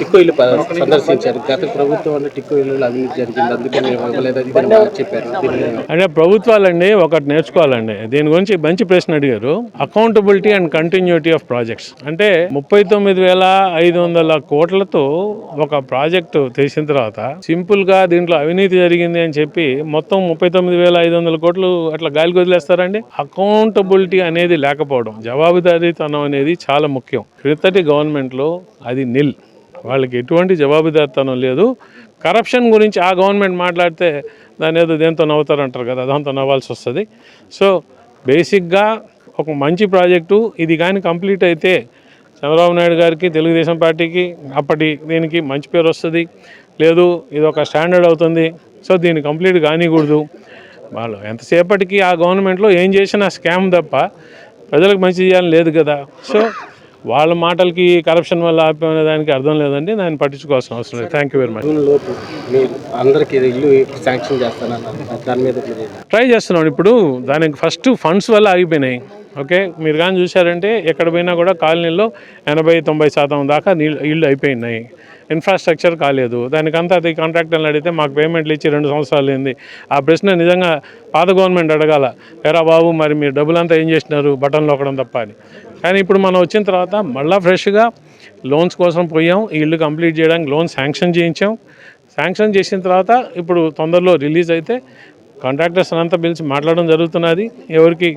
టిక్కో ఇల్లు సందర్శించారు. గత ప్రభుత్వం అంటే టిక్కో ఇల్లు అభివృద్ధి జరిగింది. అందుకని చెప్పారు. అంటే ప్రభుత్వాలండి ఒకటి నేర్చుకోవాలండి. దీని గురించి మంచి ప్రశ్న అడిగారు. Accountability and continuity of projects అంటే ముప్పై తొమ్మిది వేల ఐదు వందల కోట్లతో ఒక ప్రాజెక్టు తెలిసిన తర్వాత సింపుల్గా దీంట్లో అవినీతి జరిగింది అని చెప్పి మొత్తం ముప్పై తొమ్మిది వేల ఐదు వందల కోట్లు అట్లా గాలికి వదిలేస్తారండి అకౌంటబిలిటీ అనేది లేకపోవడం జవాబుదారీతనం అనేది చాలా ముఖ్యం. క్రితటి గవర్నమెంట్లో అది నిల్. వాళ్ళకి ఎటువంటి జవాబుదారితనం లేదు. కరప్షన్ గురించి ఆ గవర్నమెంట్ మాట్లాడితే దాని ఏదో దేంతో నవ్వుతారంటారు కదా దాంతో నవ్వాల్సి వస్తుంది. సో బేసిక్గా ఒక మంచి ప్రాజెక్టు ఇది కానీ కంప్లీట్ అయితే చంద్రబాబు నాయుడు గారికి తెలుగుదేశం పార్టీకి అప్పటి దీనికి మంచి పేరు వస్తుంది. లేదు ఇది ఒక స్టాండర్డ్ అవుతుంది. సో దీన్ని కంప్లీట్ కానికూడదు. వాళ్ళు ఎంతసేపటికి ఆ గవర్నమెంట్లో ఏం చేసినా స్కామ్ తప్ప ప్రజలకు మంచి చేయాలని లేదు కదా. సో వాళ్ళ మాటలకి కరప్షన్ వల్ల ఆపే దానికి అర్థం లేదండి. దాన్ని పట్టించుకోవాల్సిన అవసరం లేదు. థ్యాంక్ యూ వెరీ మచ్ అందరికి ఇల్లు శాంక్షన్ మీరు ట్రై చేస్తున్నాం. ఇప్పుడు దానికి ఫస్ట్ ఫండ్స్ వల్ల ఆగిపోయినాయి. ఓకే? మీరు కానీ చూశారంటే ఎక్కడ పోయినా కూడా కాలనీలో ఎనభై తొంభై శాతం దాకా నీళ్ళు ఇళ్ళు అయిపోయినాయి. ఇన్ఫ్రాస్ట్రక్చర్ కాలేదు. దానికంతా అది కాంట్రాక్టర్లు అడిగితే మాకు పేమెంట్లు ఇచ్చి రెండు సంవత్సరాలు అయింది. ఆ ప్రశ్న నిజంగా పాత గవర్నమెంట్ అడగాల ఎరా బాబు మరి మీరు డబ్బులంతా ఏం చేసినారు? బటన్లు ఒకడం తప్ప అని. కానీ ఇప్పుడు మనం వచ్చిన తర్వాత మళ్ళీ ఫ్రెష్గా లోన్స్ కోసం పోయాం. ఈ ఇల్లు కంప్లీట్ చేయడానికి లోన్ శాంక్షన్ చేయించాం. శాంక్షన్ చేసిన తర్వాత ఇప్పుడు తొందరలో రిలీజ్ అయితే కాంట్రాక్టర్స్ అంతా పిలిచి మాట్లాడడం జరుగుతున్నది. ఎవరికి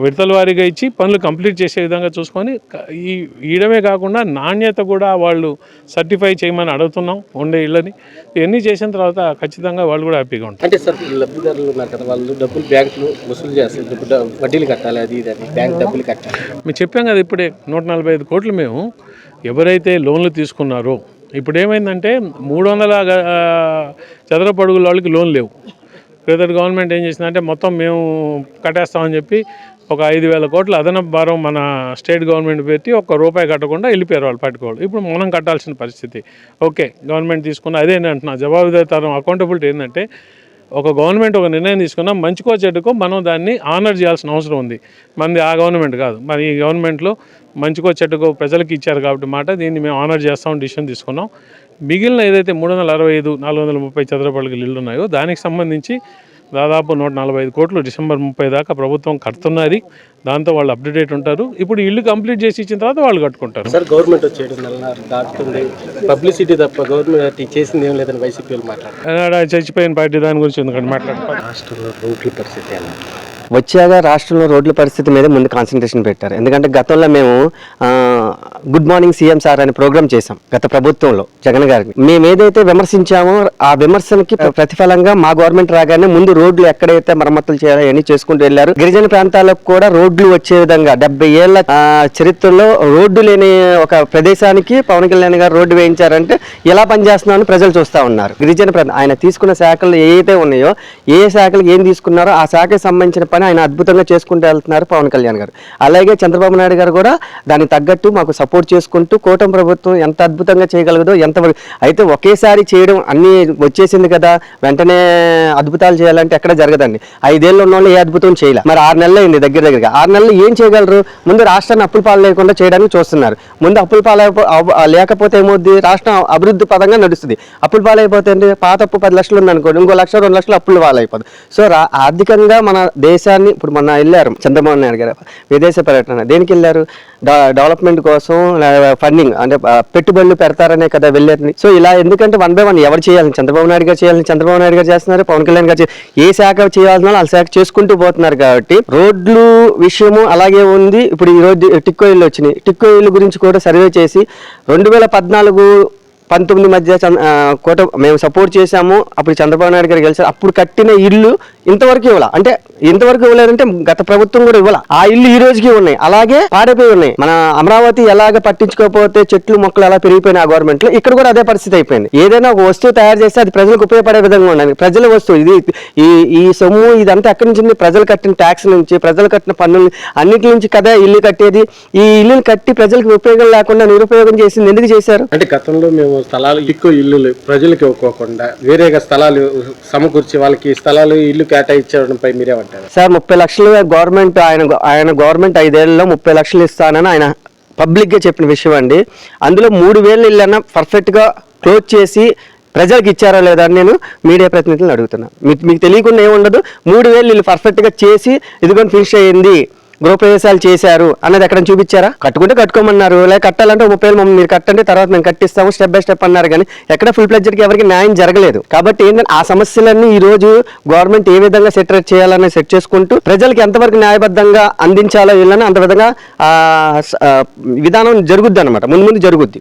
విడతల వారీగా ఇచ్చి పనులు కంప్లీట్ చేసే విధంగా చూసుకొని ఈ ఇయడమే కాకుండా నాణ్యత కూడా వాళ్ళు సర్టిఫై చేయమని అడుగుతున్నాం ఉండే ఇళ్ళని. ఇవన్నీ చేసిన తర్వాత ఖచ్చితంగా వాళ్ళు కూడా హ్యాపీగా ఉంటారు. అంటే సార్ లబ్ధిదారులు ఉన్నారు కదా వాళ్ళు డబ్బులు బ్యాంకులు వసూలు చేస్తారు. వడ్డీలు కట్టాలి అది ఇది బ్యాంక్ డబ్బులు కట్టాలి. మేము చెప్పాం కదా ఇప్పుడే నూట నలభై ఐదు కోట్లు మేము ఎవరైతే లోన్లు తీసుకున్నారో ఇప్పుడు ఏమైందంటే మూడు వందల గ- ఆ, చదరపు అడుగుల వాళ్ళకి లోన్ లేవు. క్రితం గవర్నమెంట్ ఏం చేసిందంటే మొత్తం మేము కట్టేస్తామని చెప్పి ఒక ఐదు వేల కోట్ల అదనపు భారం మన స్టేట్ గవర్నమెంట్ పెట్టి ఒక్క రూపాయి కట్టకుండా వెళ్ళిపోయారు వాళ్ళు పట్టుకోవాలి. ఇప్పుడు మనం కట్టాల్సిన పరిస్థితి. ఓకే గవర్నమెంట్ తీసుకున్న అదే అంటున్నా. జవాబుదారితనం అకౌంటబిలిటీ ఏంటంటే ఒక గవర్నమెంట్ ఒక నిర్ణయం తీసుకున్నా మంచికో చెడుకో మనం దాన్ని ఆనర్ చేయాల్సిన అవసరం ఉంది. మనది ఆ గవర్నమెంట్ కాదు. మరి ఈ గవర్నమెంట్లో మంచికో చెడుకో ప్రజలకు ఇచ్చారు కాబట్టి మాట దీన్ని మేము ఆనర్ చేస్తాం డిసిషన్ తీసుకున్నాం. మిగిలిన ఏదైతే మూడు వందల అరవై ఐదు నాలుగు వందల ముప్పై చదరపడుగుల ఇళ్ళు ఉన్నాయో దానికి సంబంధించి దాదాపు నూట నలభై ఐదు కోట్లు డిసెంబర్ ముప్పై దాకా ప్రభుత్వం కడుతున్నది. దాంతో వాళ్ళు అప్డేట్ ఉంటారు. ఇప్పుడు ఇల్లు కంప్లీట్ చేసి ఇచ్చిన తర్వాత వాళ్ళు కట్టుకుంటారు. సార్ గవర్నమెంట్ వచ్చి ఏడున్నర దాటుతుంది. పబ్లిసిటీ తప్ప గవర్నమెంట్ చేసింది ఏం లేదని వైసీపీ మాట్లాడారు చచ్చిపోయిన పార్టీ దాని గురించి ఎందుకంటే మాట్లాడతారు. రాష్ట్రంలో రోడ్ల పరిస్థితి ఎలా? వచ్చాక రాష్ట్రంలో రోడ్ల పరిస్థితి మీద ముందు కాన్సన్ట్రేషన్ పెట్టారు. ఎందుకంటే గతంలో మేము ఆ, గుడ్ మార్నింగ్ సీఎం సార్ అనే ప్రోగ్రామ్ చేశాం గత ప్రభుత్వంలో జగన్ గారిని. మేము ఏదైతే విమర్శించామో ఆ విమర్శనకి ప్రతిఫలంగా మా గవర్నమెంట్ రాగానే ముందు రోడ్లు ఎక్కడైతే మరమ్మతులు చేయాలో అవన్నీ చేసుకుంటూ వెళ్ళారు. గిరిజన ప్రాంతాలకు కూడా రోడ్లు వచ్చే విధంగా డెబ్బై ఏళ్ళ చరిత్రలో రోడ్డు లేని ఒక ప్రదేశానికి పవన్ కళ్యాణ్ గారు రోడ్డు వేయించారంటే ఎలా పనిచేస్తున్నామని ప్రజలు చూస్తా ఉన్నారు. గిరిజన ప్రాంతం ఆయన తీసుకున్న శాఖలు ఏవైతే ఉన్నాయో ఏ శాఖలు ఏం తీసుకున్నారో ఆ శాఖకి సంబంధించిన పని ఆయన అద్భుతంగా చేసుకుంటూ వెళ్తున్నారు పవన్ కళ్యాణ్ గారు. అలాగే చంద్రబాబు నాయుడు గారు కూడా దానికి తగ్గట్టు మాకు సపోర్ట్ చేసుకుంటూ కూటమి ప్రభుత్వం ఎంత అద్భుతంగా చేయగలదో ఎంత అయితే ఒకేసారి చేయడం అన్నీ వచ్చేసింది కదా. వెంటనే అద్భుతాలు చేయాలంటే ఎక్కడ జరగదండి. ఐదేళ్ళు ఉన్న వాళ్ళు ఏ అద్భుతం చేయాలి. మరి ఆరు నెలలు అయింది దగ్గర దగ్గరగా. ఆరు నెలలు ఏం చేయగలరు? ముందు రాష్ట్రాన్ని అప్పుల పాలు లేకుండా చేయడానికి చూస్తున్నారు. ముందు అప్పుల పాలు లేకపోతే ఏమవుద్ది? రాష్ట్రం అభివృద్ధి పదంగా నడుస్తుంది. అప్పుల పాలైపోతే అయిపోతే పాత అప్పు పది లక్షలు ఉందనుకోండి ఇంకో లక్ష రెండు లక్షలు అప్పుల పాలు సో ఆర్థికంగా మన దేశాన్ని ఇప్పుడు మొన్న వెళ్ళారు చంద్రబాబు నాయుడు గారు. విదేశ పర్యటన. దేనికి వెళ్ళారు? డ- డెవలప్మెంట్ కోసం ఫండింగ్ అంటే పెట్టుబడులు పెడతారనే కదా వెళ్ళేది. సో ఇలా ఎందుకంటే వన్ బై వన్ ఎవరు చేయాలి? చంద్రబాబు నాయుడు గారు చేయాలని చంద్రబాబు నాయుడు గారు చేస్తున్నారు పవన్ కళ్యాణ్ గారు ఏ శాఖ చేయాల్సిన ఆ శాఖ చేసుకుంటూ పోతున్నారు కాబట్టి రోడ్లు విషయము అలాగే ఉంది. ఇప్పుడు ఈ రోజు టిక్కో ఇల్లు వచ్చినాయి. టిక్కో ఇల్లు గురించి కూడా సర్వే చేసి రెండు వేల పద్నాలుగు పంతొమ్మిది మధ్య కోట మేము సపోర్ట్ చేశాము. అప్పుడు చంద్రబాబు నాయుడు గారు గెలిచారు. అప్పుడు కట్టిన ఇల్లు ఇంతవరకు ఇవ్వాల. అంటే ఇంతవరకు ఇవ్వలేదంటే గత ప్రభుత్వం కూడా ఇవ్వాల. ఆ ఇల్లు ఈ రోజుకి ఉన్నాయి. అలాగే పాడైపోయి ఉన్నాయి. మన అమరావతి ఎలాగ పట్టించుకోకపోతే చెట్లు మొక్కలు ఎలా పెరిగిపోయిన ఆ గవర్నమెంట్లో ఇక్కడ కూడా అదే పరిస్థితి అయిపోయింది. ఏదైనా ఒక వస్తువు తయారు చేస్తే అది ప్రజలకు ఉపయోగపడే విధంగా ఉండాలి. ప్రజల వస్తువు ఇది ఈ ఈ సొమ్ము ఇదంతా ఎక్కడి నుంచి ప్రజలు కట్టిన ట్యాక్స్ నుంచి ప్రజలు కట్టిన పన్నులు అన్నిటి నుంచి కదా ఇల్లు కట్టేది? ఈ ఇల్లుని కట్టి ప్రజలకు ఉపయోగం లేకుండా నిరుపయోగం చేసింది ఎందుకు చేశారు? అంటే గతంలో మేము స్థలాలు ఎక్కువ ఇల్లులు ప్రజలకు ఇవ్వకోకుండా వేరేగా స్థలాలు సమకూర్చి వాళ్ళకి స్థలాలు ఇల్లు కేటాయించడంపై మీరేమంటారు సార్ ముప్పై లక్షలు గవర్నమెంట్ ఆయన ఆయన గవర్నమెంట్ ఐదేళ్ళలో ముప్పై లక్షలు ఇస్తానని ఆయన పబ్లిక్గా చెప్పిన విషయం అండి. అందులో మూడు వేలు ఇళ్ళన్నా పర్ఫెక్ట్గా క్లోజ్ చేసి ప్రజలకు ఇచ్చారా లేదా అని నేను మీడియా ప్రతినిధులను అడుగుతున్నా. మీకు మీకు తెలియకుండా ఏముండదు. మూడు వేలు వీళ్ళు పర్ఫెక్ట్గా చేసి ఇదిగోని ఫినిష్ అయ్యింది. గృహప్రవేశాలు చేశారు అన్నది ఎక్కడ చూపించారా? కట్టుకుంటే కట్టుకోమన్నారు. లేదా కట్టాలంటే ముప్పై వేలు మీరు కట్టండి తర్వాత మేము కట్టిస్తాము స్టెప్ బై స్టెప్ అన్నారు కానీ ఎక్కడ ఫుల్ ప్లెడ్జర్కి ఎవరికి న్యాయం జరగలేదు. కాబట్టి ఏంటంటే ఆ సమస్యలన్నీ ఈ రోజు గవర్నమెంట్ ఏ విధంగా సెటరేట్ చేయాలని సెట్ చేసుకుంటూ ప్రజలకు ఎంతవరకు న్యాయబద్ధంగా అందించాలో వీళ్ళని అంత విధంగా విధానం జరుగుద్ది అనమాట ముందు ముందు జరుగుద్ది.